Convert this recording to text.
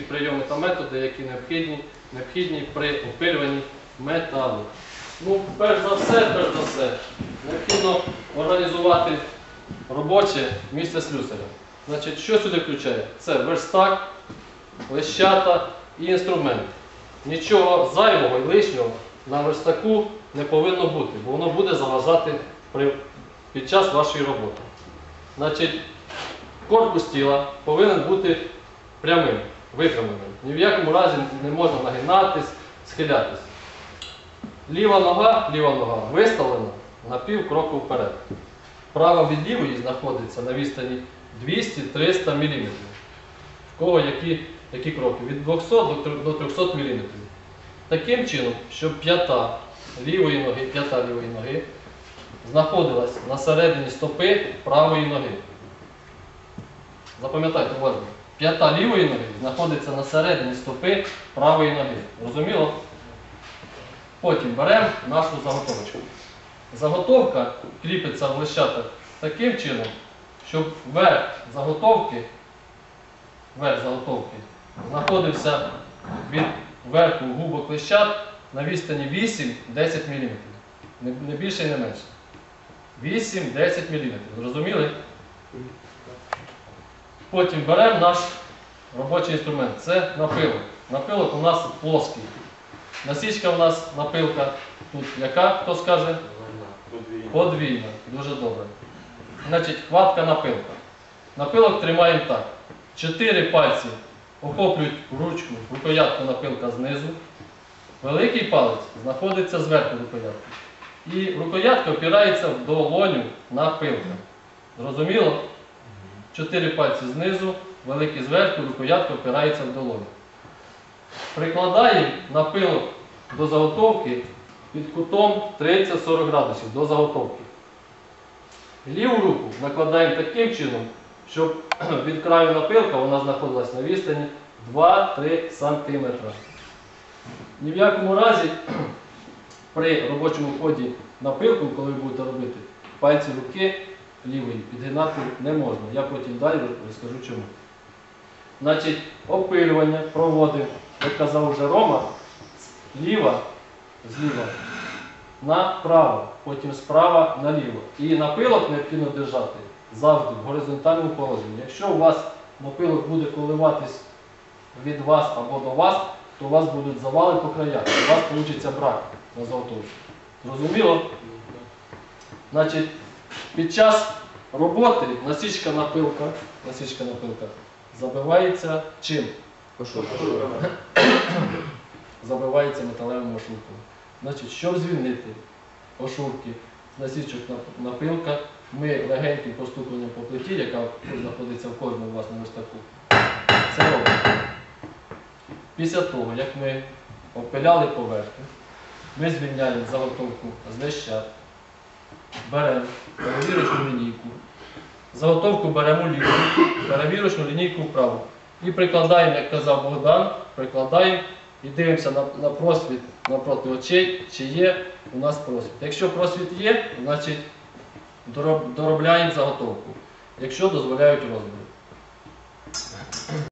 прийоми та методи, які необхідні, необхідні при опилюванні металу. Ну, перш за все, перш за все, необхідно організувати робоче місце слюсаря. Значить, що сюди включає? Це верстак, лещата і інструмент. Нічого зайвого і лишнього на верстаку не повинно бути, бо воно буде заважати при, під час вашої роботи. Значить, корпус тіла повинен бути прямим, випрямленим. Ні в якому разі не можна нагинатись, схилятись. Ліва нога, ліва нога виставлена на пів кроку вперед. Права від лівої знаходиться на відстані 200-300 мм. В кого які, які кроки? Від 200 до до 300 мм. Таким чином, щоб п'ята лівої ноги, п'ята лівої ноги знаходилась на середині стопи правої ноги. Запам'ятайте уважно. П'ята лівої ноги знаходиться на середині стопи правої ноги. Розуміло? Потім беремо нашу заготовочку. Заготовка кріпиться в лищатах таким чином, щоб верх заготовки, верх заготовки знаходився від верху губок лищат на відстані 8-10 мм. Не, більше і не менше. 8-10 мм. Зрозуміли? Потім беремо наш робочий інструмент. Це напилок. Напилок у нас плоский. Насічка у нас напилка тут яка, хто скаже? Подвійна. Дуже добре. Значить, хватка напилка. Напилок тримаємо так. Чотири пальці охоплюють ручку, рукоятку напилка знизу. Великий палець знаходиться зверху рукоятки. І рукоятка опирається в долоню напилка. Зрозуміло? Чотири пальці знизу, великий зверху, рукоятка опирається в долоню. Прикладаємо напилок до заготовки під кутом 30-40 градусів до заготовки. Ліву руку накладаємо таким чином, щоб від краю напилка вона знаходилась на відстані 2-3 см. Ні в якому разі при робочому ході напилку, коли ви будете робити, пальці руки лівої підгинати не можна. Я потім далі розкажу чому. Значить, опилювання проводимо, як казав вже Рома, зліва, зліва направо, потім справа наліво. І напилок необхідно держати завжди в горизонтальному положенні. Якщо у вас напилок буде коливатись від вас або до вас, то у вас будуть завали по краях. У вас вийде брак на заготовці. Зрозуміло? Значить, під час роботи насічка напилка, насічка напилка забивається чим? Забивається металевим ошурком. Значить, щоб звільнити ошурки з насічок напилка, ми легеньким постукленням по плиті, яка знаходиться в кожному у вас верстаку, це робимо. Після того, як ми опиляли поверхню, ми звільняємо заготовку з лещат, беремо перевірочну лінійку, заготовку беремо ліву, перевірочну лінійку вправо. І прикладаємо, як казав Богдан, прикладаємо і дивимося на, на просвіт напроти очей, чи є у нас просвіт. Якщо просвіт є, значить дороб- доробляємо заготовку, якщо дозволяють розміри.